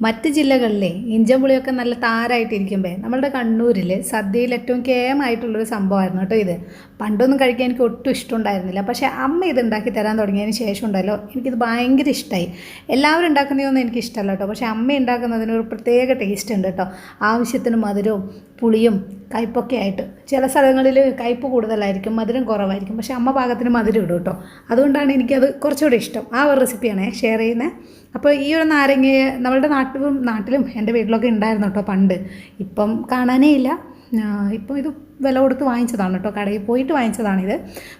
മറ്റ് ജില്ലകളിലെ ഇഞ്ചമ്പുളിയൊക്കെ നല്ല താരായിട്ടിരിക്കുമ്പോൾ നമ്മളുടെ കണ്ണൂരിൽ സദ്യയിൽ ഏറ്റവും കേമായിട്ടുള്ളൊരു സംഭവമായിരുന്നു കേട്ടോ ഇത്. പണ്ടൊന്നും കഴിക്കാൻ എനിക്ക് ഒട്ടും ഇഷ്ടമുണ്ടായിരുന്നില്ല. പക്ഷേ അമ്മ ഇത് ഉണ്ടാക്കി തരാൻ തുടങ്ങിയതിന് ശേഷം ഉണ്ടല്ലോ എനിക്കിത് ഭയങ്കര ഇഷ്ടമായി എല്ലാവരും ഉണ്ടാക്കുന്നതൊന്നും എനിക്ക് ഇഷ്ടമല്ല കേട്ടോ. പക്ഷേ അമ്മ ഉണ്ടാക്കുന്നതിന് ഒരു പ്രത്യേക ടേസ്റ്റ് ഉണ്ട് കേട്ടോ. ആവശ്യത്തിന് മധുരവും പുളിയും കയ്പൊക്കെ ആയിട്ട്. ചില സ്ഥലങ്ങളിൽ കയ്പ് കൂടുതലായിരിക്കും മധുരം കുറവായിരിക്കും. പക്ഷേ അമ്മ പാകത്തിന് മധുരം ഇടും കേട്ടോ. അതുകൊണ്ടാണ് എനിക്കത് കുറച്ചുകൂടി ഇഷ്ടം. ആ ഒരു റെസിപ്പിയാണ് ഷെയർ ചെയ്യുന്നത് അപ്പോൾ ഈ ഒരു നാരങ്ങ നമ്മളുടെ നാട്ടിലും നാട്ടിലും എന്റെ വീട്ടിലൊക്കെ ഉണ്ടായിരുന്നു കേട്ടോ പണ്ട്. ഇപ്പം കാണാനേ ഇല്ല. ഇപ്പം ഇത് വില കൊടുത്ത് വാങ്ങിച്ചതാണ് കേട്ടോ. കടയിൽ പോയിട്ട് വാങ്ങിച്ചതാണിത്.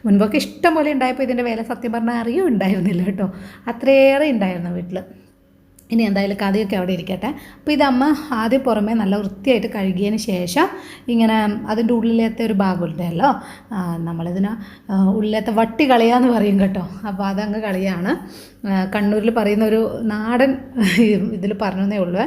മുൻപൊക്കെ ഇഷ്ടം പോലെ ഉണ്ടായപ്പോൾ ഇതിന്റെ വില സത്യം പറഞ്ഞാൽ അറിയും ഉണ്ടായിരുന്നില്ല കേട്ടോ. അത്രയേറെ ഉണ്ടായിരുന്നു വീട്ടിൽ ഇനി എന്തായാലും കഥയൊക്കെ അവിടെ ഇരിക്കട്ടെ. അപ്പോൾ ഇതമ്മ ആദ്യം പുറമേ നല്ല വൃത്തിയായിട്ട് കഴുകിയതിന് ശേഷം ഇങ്ങനെ അതിന്റെ ഉള്ളിലത്തെ ഒരു ഭാഗമുണ്ടല്ലോ നമ്മളിതിന് ഉള്ളിലത്തെ വട്ടി കളയാന്ന് പറയും കേട്ടോ. അപ്പോൾ അതങ്ങ് കളിയാണ്. കണ്ണൂരിൽ പറയുന്ന ഒരു നാടൻ ഇതിൽ പറഞ്ഞതേ ഉള്ളൂ.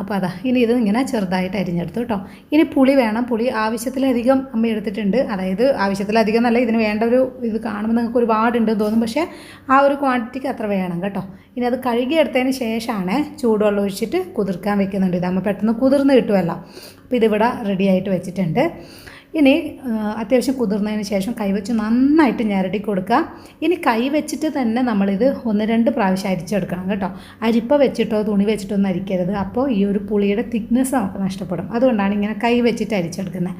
അപ്പോൾ അതാ ഇനി ഇത് ഇങ്ങനെ ചെറുതായിട്ട് അരിഞ്ഞെടുത്തു കേട്ടോ. ഇനി പുളി വേണം. പുളി ആവശ്യത്തിലധികം അമ്മ എടുത്തിട്ടുണ്ട്. അതായത് ആവശ്യത്തിലധികം എന്നല്ല ഇതിന് വേണ്ട ഒരു ഇത് കാണുമ്പോൾ നിങ്ങൾക്ക് ഒരുപാടുണ്ടെന്ന് തോന്നും. പക്ഷേ ആ ഒരു ക്വാണ്ടിറ്റിക്ക് അത്ര വേണം കേട്ടോ. ഇനി അത് കഴുകിയെടുത്തതിന് ശേഷമാണ് ചൂടുവെള്ളം ഒഴിച്ചിട്ട് കുതിർക്കാൻ വെക്കുന്നുണ്ട്. ഇതാകുമ്പോൾ പെട്ടെന്ന് കുതിർന്ന് കിട്ടുമല്ലോ അപ്പോൾ ഇതിവിടെ റെഡി ആയിട്ട് വെച്ചിട്ടുണ്ട്. ഇനി അത്യാവശ്യം കുതിർന്നതിന് ശേഷം കൈവച്ച് നന്നായിട്ട് ഞരടി കൊടുക്കുക. ഇനി കൈ വെച്ചിട്ട് തന്നെ നമ്മളിത് ഒന്ന് രണ്ട് പ്രാവശ്യം അരിച്ചെടുക്കണം കേട്ടോ. അരിപ്പ വെച്ചിട്ടോ തുണി വെച്ചിട്ടോ ഒന്നും അരിക്കരുത്. അപ്പോൾ ഈ ഒരു പുളിയുടെ തിക്നെസ് നമുക്ക് നഷ്ടപ്പെടും. അതുകൊണ്ടാണ് ഇങ്ങനെ കൈ വെച്ചിട്ട് അരിച്ചെടുക്കുന്നത്.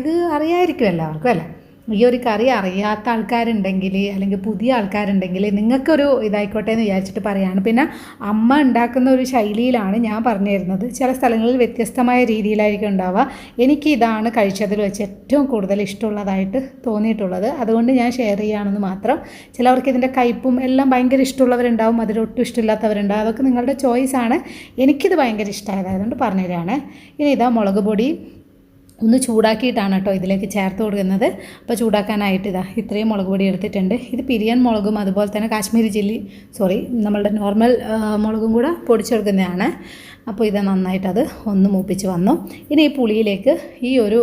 ഇത് അറിയായിരിക്കുമല്ലോ എല്ലാവർക്കും അല്ലേ? ഈ ഒരു കറി അറിയാത്ത ആൾക്കാരുണ്ടെങ്കിൽ അല്ലെങ്കിൽ പുതിയ ആൾക്കാരുണ്ടെങ്കിൽ നിങ്ങൾക്കൊരു ഇതായിക്കോട്ടെ എന്ന് വിചാരിച്ചിട്ട് പറയാണ്. പിന്നെ അമ്മ ഉണ്ടാക്കുന്ന ഒരു ശൈലിയിലാണ് ഞാൻ പറഞ്ഞു തരുന്നത് ചില സ്ഥലങ്ങളിൽ വ്യത്യസ്തമായ രീതിയിലായിരിക്കും ഉണ്ടാവുക. എനിക്ക് ഇതാണ് കഴിച്ചതിൽ വെച്ച് ഏറ്റവും കൂടുതൽ ഇഷ്ടമുള്ളതായിട്ട് തോന്നിയിട്ടുള്ളത്. അതുകൊണ്ട് ഞാൻ ഷെയർ ചെയ്യുകയാണെന്ന് മാത്രം. ചിലവർക്ക് ഇതിന്റെ കയ്പും എല്ലാം ഭയങ്കര ഇഷ്ടമുള്ളവരുണ്ടാവും. അതിലൊട്ടും ഇഷ്ടമില്ലാത്തവരുണ്ടാവും. അതൊക്കെ നിങ്ങളുടെ ചോയ്സാണ് എനിക്കിത് ഭയങ്കര ഇഷ്ടമായതായതുകൊണ്ട് പറഞ്ഞു തരാണ് ഇനി ഇതാ മുളക് പൊടി. ഒന്ന് ചൂടാക്കിയിട്ടാണ് കേട്ടോ ഇതിലേക്ക് ചേർത്ത് കൊടുക്കുന്നത്. അപ്പോൾ ചൂടാക്കാനായിട്ട് ഇതാ ഇത്രയും മുളക് പൊടി എടുത്തിട്ടുണ്ട്. ഇത് പിരിയൻ മുളകും അതുപോലെ തന്നെ കാശ്മീരി ചില്ലി സോറി നമ്മളുടെ നോർമൽ മുളകും കൂടെ പൊടിച്ചെടുക്കുന്നതാണ്. അപ്പോൾ ഇത് നന്നായിട്ടത് ഒന്ന് മൂപ്പിച്ച് വന്നു. ഇനി ഈ പുളിയിലേക്ക് ഈ ഒരു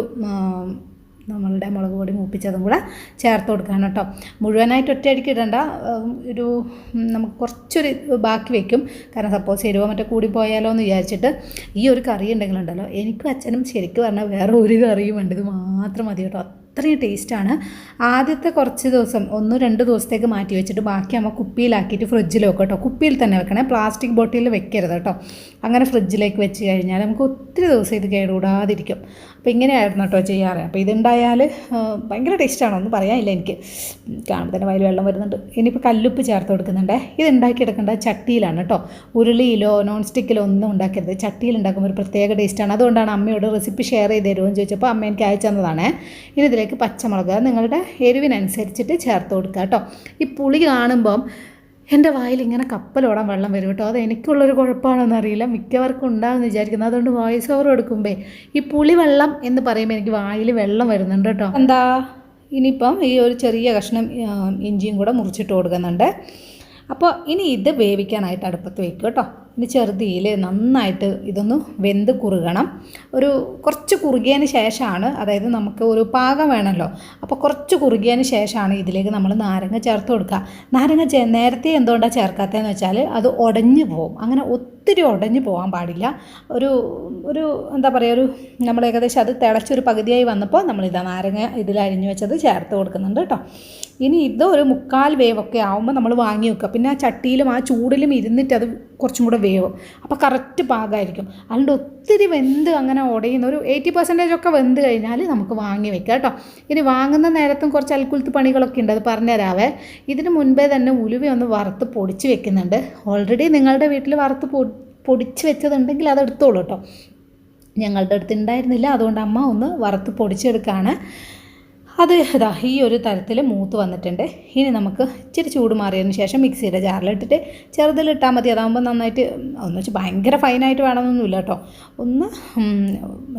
നമ്മളുടെ മുളക് പൊടി മൂപ്പിച്ചതും കൂടെ ചേർത്ത് കൊടുക്കണം കേട്ടോ. മുഴുവനായിട്ട് ഒറ്റയടിക്ക് ഇടണ്ട. ഒരു നമുക്ക് കുറച്ചൊരു ബാക്കി വെക്കും. കാരണം സപ്പോസ് എരിവോ മറ്റേ കൂടിപ്പോയാലോ എന്ന് വിചാരിച്ചിട്ട് ഈ ഒരു കറി ഉണ്ടെങ്കിലുണ്ടല്ലോ. എനിക്കും അച്ഛനും ശരിക്കും പറഞ്ഞാൽ വേറെ ഒരു കറിയും ഉണ്ട് ഇത് മാത്രം മതി കേട്ടോ. അത്രയും ടേസ്റ്റാണ്. ആദ്യത്തെ കുറച്ച് ദിവസം ഒന്ന് രണ്ട് ദിവസത്തേക്ക് മാറ്റി വെച്ചിട്ട് ബാക്കി നമ്മൾ കുപ്പിയിലാക്കിയിട്ട് ഫ്രിഡ്ജിൽ വെക്കാം കേട്ടോ കുപ്പിയിൽ തന്നെ വെക്കണേ പ്ലാസ്റ്റിക് ബോട്ടിലിൽ വെക്കരുത് കേട്ടോ അങ്ങനെ ഫ്രിഡ്ജിലേക്ക് വെച്ച് കഴിഞ്ഞാൽ നമുക്ക് ഒത്തിരി ദിവസം ഇത് കേടുകൂടാതിരിക്കും. അപ്പോൾ ഇങ്ങനെയായിരുന്നു കേട്ടോ ചെയ്യാറ്. അപ്പോൾ ഇതുണ്ടായാൽ ഭയങ്കര ടേസ്റ്റാണ്. ഒന്നും പറയാനില്ല എനിക്ക്. കാണുമ്പോൾ തന്നെ വയൽ വെള്ളം വരുന്നുണ്ട്. ഇനിയിപ്പോൾ കല്ലുപ്പ് ചേർത്ത് കൊടുക്കുന്നുണ്ട്. ഇത് ഉണ്ടാക്കിയെടുക്കേണ്ട ചട്ടിയിലാണ് കേട്ടോ ഉരുളിയിലോ നോൺ സ്റ്റിക്കിലോ ഒന്നും ഉണ്ടാക്കരുത്. ചട്ടിയിൽ ഉണ്ടാക്കുമ്പോൾ ഒരു പ്രത്യേക ടേസ്റ്റാണ് അതുകൊണ്ടാണ് അമ്മയോട് റെസിപ്പി ഷെയർ ചെയ്ത് തരുമോ എന്ന് ചോദിച്ചപ്പോൾ അമ്മ എനിക്ക് അയച്ചു തന്നതാണ്. ഇനി പച്ചമുളക് നിങ്ങളുടെ എരിവിനനുസരിച്ചിട്ട് ചേർത്ത് കൊടുക്കുക കേട്ടോ. ഈ പുളി കാണുമ്പം എന്റെ വായിൽ ഇങ്ങനെ കപ്പലോടാൻ വെള്ളം വരും കേട്ടോ. അത് എനിക്കുള്ളൊരു കുഴപ്പമാണെന്ന് അറിയില്ല. മിക്കവർക്കും ഉണ്ടാകുമെന്ന് വിചാരിക്കുന്നത് അതുകൊണ്ട് വോയിസ് ഓവർ കൊടുക്കുമ്പോൾ ഈ പുളി വെള്ളം എന്ന് പറയുമ്പോൾ എനിക്ക് വായിൽ വെള്ളം വരുന്നുണ്ട് കേട്ടോ. എന്താ? ഇനിയിപ്പം ഈ ഒരു ചെറിയ കഷ്ണം ഇഞ്ചിയും കൂടെ മുറിച്ചിട്ട് കൊടുക്കുന്നുണ്ട്. അപ്പോൾ ഇനി ഇത് വേവിക്കാനായിട്ട് അടുപ്പത്ത് വയ്ക്കും കേട്ടോ. ഇനി ചെറുതീയിൽ നന്നായിട്ട് ഇതൊന്ന് വെന്ത് കുറുകണം. ഒരു കുറച്ച് കുറുകിയതിന് ശേഷമാണ് അതായത് നമുക്ക് ഒരു പാകം വേണമല്ലോ. അപ്പോൾ കുറച്ച് കുറുകിയതിന് ശേഷമാണ് ഇതിലേക്ക് നമ്മൾ നാരങ്ങ ചേർത്ത് കൊടുക്കുക. നാരങ്ങ ചേ നേരത്തെ എന്തുകൊണ്ടാണ് ചേർക്കാത്തതെന്ന് വെച്ചാൽ അത് ഉടഞ്ഞു പോകും. അങ്ങനെ ഒത്തിരി ഉടഞ്ഞു പോകാൻ പാടില്ല. ഒരു ഒരു എന്താ പറയുക ഒരു നമ്മൾ ഏകദേശം അത് തിളച്ചൊരു പകുതിയായി വന്നപ്പോൾ നമ്മളിതാ നാരങ്ങ ഇതിൽ വെച്ചത് ചേർത്ത് കൊടുക്കുന്നുണ്ട് കേട്ടോ. ഇനി ഇത് ഒരു മുക്കാൽ വേവൊക്കെ ആകുമ്പോൾ നമ്മൾ വാങ്ങി വെക്കുക. പിന്നെ ആ ചട്ടിയിലും ആ ചൂടിലും ഇരുന്നിട്ട് അത് കുറച്ചും കൂടെ വേവും. അപ്പോൾ കറക്റ്റ് പാകമായിരിക്കും. അതുകൊണ്ട് ഒത്തിരി വെന്ത് അങ്ങനെ ഉടയുന്ന ഒരു എയ്റ്റി പെർസെന്റേജ് ഒക്കെ വെന്ത് കഴിഞ്ഞാൽ നമുക്ക് വാങ്ങി വെക്കാം കേട്ടോ. ഇനി വാങ്ങുന്ന നേരത്തും കുറച്ച് അൽക്കുലത്ത് പണികളൊക്കെ ഉണ്ട് അത് പറഞ്ഞുതരാവേ ഇതിന് മുൻപേ തന്നെ ഉലുവ ഒന്ന് വറുത്ത് പൊടിച്ച് വെക്കുന്നുണ്ട്. ഓൾറെഡി നിങ്ങളുടെ വീട്ടിൽ വറുത്ത് പൊടിച്ച് വെച്ചതുണ്ടെങ്കിൽ അത് എടുത്തോളൂ കേട്ടോ. ഞങ്ങളുടെ അടുത്ത് ഉണ്ടായിരുന്നില്ല. അതുകൊണ്ട് അമ്മ ഒന്ന് വറുത്ത് പൊടിച്ചെടുക്കുകയാണ് അത് ഇതാ ഈ ഒരു തരത്തിൽ മൂത്ത് വന്നിട്ടുണ്ട്. ഇനി നമുക്ക് ഇച്ചിരി ചൂട് മാറിയതിന് ശേഷം മിക്സിയുടെ ജാറിലിട്ടിട്ട് ചെറുതിലിട്ടാൽ മതി. അതാകുമ്പോൾ നന്നായിട്ട് ഒന്ന് വെച്ചാൽ ഭയങ്കര ഫൈനായിട്ട് വേണമെന്നൊന്നുമില്ല കേട്ടോ. ഒന്ന്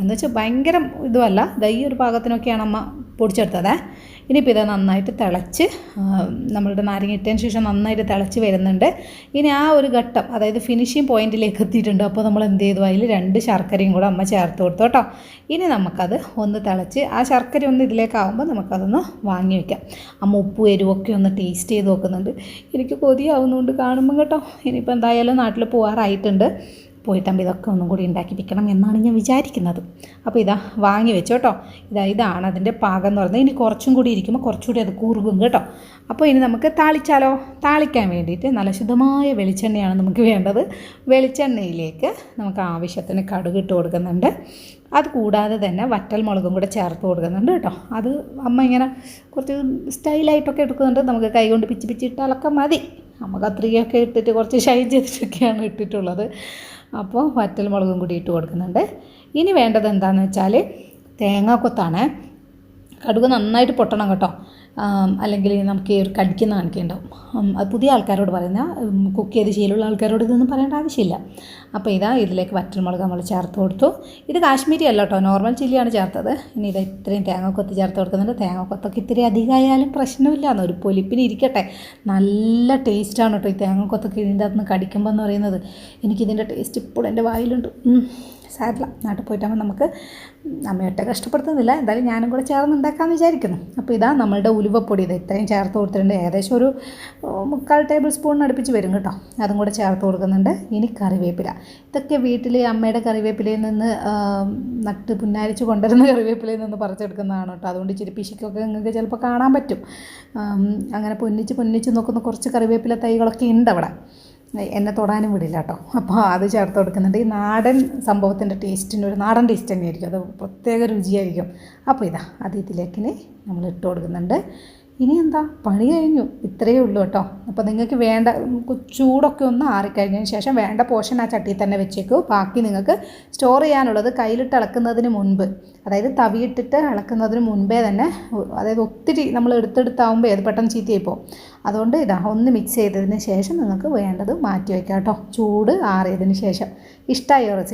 എന്ന് വെച്ചാൽ ഭയങ്കര ഇതുമല്ല. ദാ ഈ ഒരു പാകത്തിനൊക്കെയാണ് അമ്മ പൊടിച്ചെടുത്തത്. ഇനിയിപ്പോൾ ഇത് നന്നായിട്ട് തിളച്ച് നമ്മളുടെ നാരങ്ങ ഇട്ടതിന് ശേഷം നന്നായിട്ട് തിളച്ച് വരുന്നുണ്ട്. ഇനി ആ ഒരു ഘട്ടം അതായത് ഫിനിഷിങ് പോയിന്റിലേക്ക് എത്തിയിട്ടുണ്ട്. അപ്പോൾ നമ്മൾ എന്ത് ചെയ്തു? അതിൽ രണ്ട് ശർക്കരയും കൂടെ അമ്മ ചേർത്ത് കൊടുത്തു കേട്ടോ. ഇനി നമുക്കത് ഒന്ന് തിളച്ച് ആ ശർക്കര ഒന്ന് ഇതിലേക്കാവുമ്പോൾ നമുക്കതൊന്ന് വാങ്ങി വയ്ക്കാം അമ്മ ഉപ്പ് എരിവൊക്കെ ഒന്ന് ടേസ്റ്റ് ചെയ്ത് നോക്കുന്നുണ്ട്. എനിക്ക് കൊതിയാവുന്നതുകൊണ്ട് കാണുമ്പോൾ കേട്ടോ ഇനിയിപ്പോൾ എന്തായാലും നാട്ടിൽ പോകാറായിട്ടുണ്ട് പോയിട്ടാകുമ്പോൾ ഇതൊക്കെ ഒന്നും കൂടി ഉണ്ടാക്കി വെക്കണം എന്നാണ് ഞാൻ വിചാരിക്കുന്നത്. അപ്പോൾ ഇതാ വാങ്ങി വെച്ചു കേട്ടോ ഇതാ ഇതാണ് അതിന്റെ പാകം എന്ന് പറയുന്നത്. ഇനി കുറച്ചും കൂടി ഇരിക്കുമ്പോൾ കുറച്ചുകൂടി അത് കൂറുകും കേട്ടോ. അപ്പോൾ ഇനി നമുക്ക് താളിച്ചാലോ? താളിക്കാൻ വേണ്ടിയിട്ട് നല്ല ശുദ്ധമായ വെളിച്ചെണ്ണയാണ് നമുക്ക് വേണ്ടത്. വെളിച്ചെണ്ണയിലേക്ക് നമുക്ക് ആവശ്യത്തിന് കടുക് ഇട്ട് കൊടുക്കുന്നുണ്ട്. അത് കൂടാതെ തന്നെ വറ്റൽ മുളകും കൂടെ ചേർത്ത് കൊടുക്കുന്നുണ്ട് കേട്ടോ. അത് അമ്മ ഇങ്ങനെ കുറച്ച് സ്റ്റൈലായിട്ടൊക്കെ എടുക്കുന്നുണ്ട്. നമുക്ക് കൈ കൊണ്ട് പിച്ചി പിച്ച് ഇട്ടാലൊക്കെ മതി. അമ്മ കത്രികയൊക്കെ ഇട്ടിട്ട് കുറച്ച് ഷൈൻ ചെയ്തിട്ടൊക്കെയാണ് ഇട്ടിട്ടുള്ളത്. അപ്പോൾ വറ്റൽ മുളകും കൂടി ഇട്ട് കൊടുക്കുന്നുണ്ട്. ഇനി വേണ്ടത് എന്താണെന്ന് വെച്ചാൽ തേങ്ങാക്കൊത്താണ്. കടുക് നന്നായിട്ട് പൊട്ടണം കേട്ടോ. അല്ലെങ്കിൽ നമുക്ക് ഈ ഒരു കടിക്കുന്ന കാണിക്കുന്നുണ്ടാവും ഉം, അത് പുതിയ ആൾക്കാരോട് പറയുന്ന കുക്ക് ചെയ്ത് ശീലമുള്ള ആൾക്കാരോട് ഇതൊന്നും പറയേണ്ട ആവശ്യമില്ല. അപ്പോൾ ഇതാ ഇതിലേക്ക് വറ്റൽമുളക് നമ്മൾ ചേർത്ത് കൊടുത്തു. ഇത് കാശ്മീരി അല്ല കേട്ടോ നോർമൽ ചില്ലിയാണ് ചേർത്തത്. ഇനി ഇത് ഇത്രയും തേങ്ങക്കൊത്ത് ചേർത്ത് കൊടുക്കുന്നുണ്ട്. തേങ്ങക്കൊത്തൊക്കെ ഇത്തിരി അധികമായാലും പ്രശ്നമില്ല. ഒരു പൊലിപ്പിന് ഇരിക്കട്ടെ. നല്ല ടേസ്റ്റാണ് കേട്ടോ ഈ തേങ്ങക്കൊത്തൊക്കെ ഇതിന്റെ അകത്ത് നിന്ന് കടിക്കുമ്പോൾ എന്ന് പറയുന്നത്. എനിക്കിതിന്റെ ടേസ്റ്റ് ഇപ്പോഴും എന്റെ വായിലുണ്ട്. സാരില്ല. നാട്ടിൽ പോയിട്ടാകുമ്പോൾ നമുക്ക് അമ്മയൊട്ടെ കഷ്ടപ്പെടുത്തുന്നില്ല. എന്തായാലും ഞാനും കൂടെ ചേർന്ന് ഉണ്ടാക്കാമെന്ന് വിചാരിക്കുന്നു. അപ്പോൾ ഇതാ നമ്മളുടെ ഉലുവപ്പൊടി. ഇത് ഇത്രയും ചേർത്ത് കൊടുത്തിട്ടുണ്ട്. ഏകദേശം ഒരു മുക്കാൽ ടേബിൾ സ്പൂൺ അടുപ്പിച്ച് വരും കേട്ടോ. അതും കൂടെ ചേർത്ത് കൊടുക്കുന്നുണ്ട്. ഇനി കറിവേപ്പില. ഇതൊക്കെ വീട്ടിൽ അമ്മയുടെ കറിവേപ്പിലയിൽ നിന്ന് നട്ട് പുന്നാരിച്ച് കൊണ്ടുവരുന്ന കറിവേപ്പിലയിൽ നിന്ന് പറിച്ചെടുക്കുന്നതാണ് കേട്ടോ. അതുകൊണ്ട് ഇച്ചിരി പിശിക്കൊക്കെ നിങ്ങൾക്ക് ചിലപ്പോൾ കാണാൻ പറ്റും. അങ്ങനെ പൊന്നിച്ച് പൊന്നിച്ച് നോക്കുന്ന കുറച്ച് കറിവേപ്പില തൈകളൊക്കെ ഉണ്ട് അവിടെ എന്നെ തൊടാനും വിടില്ല കേട്ടോ അപ്പോൾ അത് ചേർത്ത് കൊടുക്കുന്നുണ്ട്. ഈ നാടൻ സംഭവത്തിന്റെ ടേസ്റ്റിന് ഒരു നാടൻ ടേസ്റ്റ് തന്നെയായിരിക്കും. അത് പ്രത്യേക രുചിയായിരിക്കും. അപ്പോൾ ഇതാ അത് നമ്മൾ ഇട്ട് കൊടുക്കുന്നുണ്ട്. ഇനി എന്താ പണി കഴിഞ്ഞു. ഇത്രയേ ഉള്ളൂ കേട്ടോ. അപ്പോൾ നിങ്ങൾക്ക് വേണ്ട ചൂടൊക്കെ ഒന്ന് ആറിക്കഴിഞ്ഞതിന് ശേഷം വേണ്ട പോർഷൻ ആ ചട്ടിയിൽ തന്നെ വെച്ചേക്കൂ. ബാക്കി നിങ്ങൾക്ക് സ്റ്റോർ ചെയ്യാനുള്ളത് കയ്യിലിട്ട് ഇളക്കുന്നതിന് മുൻപ് അതായത് തവിയിട്ടിട്ട് ഇളക്കുന്നതിന് മുൻപേ തന്നെ അതായത് ഒത്തിരി നമ്മൾ എടുത്തെടുത്താവുമ്പോൾ ഏത് പെട്ടെന്ന് ചീത്തയായിപ്പോൾ അതുകൊണ്ട് ഇതാ ഒന്ന് മിക്സ് ചെയ്തതിന് ശേഷം നിങ്ങൾക്ക് വേണ്ടത് മാറ്റി വയ്ക്കാം കേട്ടോ. ചൂട് ആറിയതിന് ശേഷം. ഇഷ്ടമായോ റെസിപ്പി